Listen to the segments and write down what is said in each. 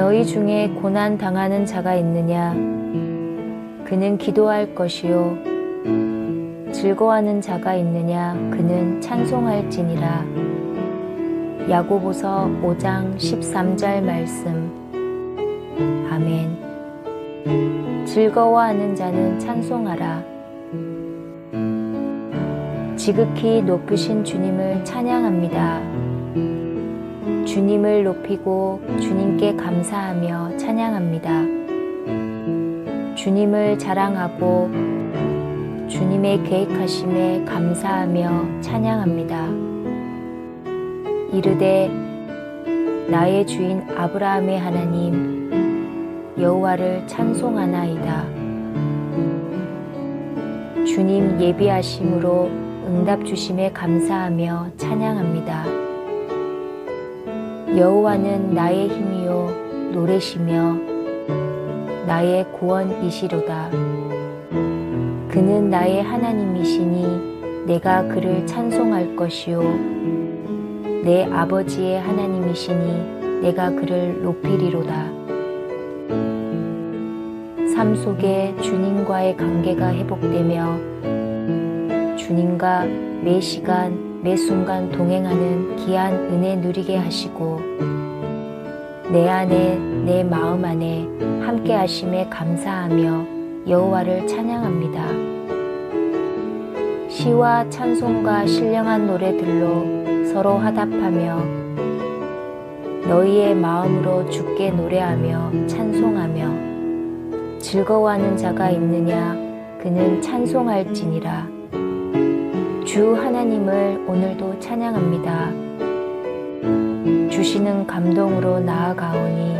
너희 중에 고난 당하는 자가 있느냐? 그는 기도할 것이요. 즐거워하는 자가 있느냐? 그는 찬송할지니라. 야고보서 5장 13절 말씀. 아멘. 즐거워하는 자는 찬송하라. 지극히 높으신 주님을 찬양합니다. 주님을 높이고 주님께 감사하며 찬양합니다. 주님을 자랑하고 주님의 계획하심에 감사하며 찬양합니다. 이르되 나의 주인 아브라함의 하나님 여호와를 찬송하나이다. 주님 예비하심으로 응답 주심에 감사하며 찬양합니다. 여호와는 나의 힘이요 노래시며 나의 구원이시로다. 그는 나의 하나님이시니 내가 그를 찬송할 것이요 내 아버지의 하나님이시니 내가 그를 높이리로다. 삶 속에 주님과의 관계가 회복되며 주님과 매 시간 매 순간 동행하는 귀한 은혜 누리게 하시고 내 안에 내 마음 안에 함께 하심에 감사하며 여호와를 찬양합니다. 시와 찬송과 신령한 노래들로 서로 화답하며 너희의 마음으로 주께 노래하며 찬송하며 즐거워하는 자가 있느냐 그는 찬송할지니라 주 하나님을 오늘도 찬양합니다. 주시는 감동으로 나아가오니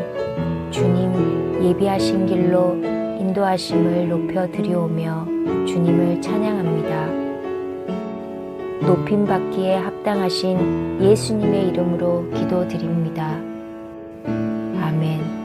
주님 예비하신 길로 인도하심을 높여 드리오며 주님을 찬양합니다. 높임 받기에 합당하신 예수님의 이름으로 기도드립니다. 아멘.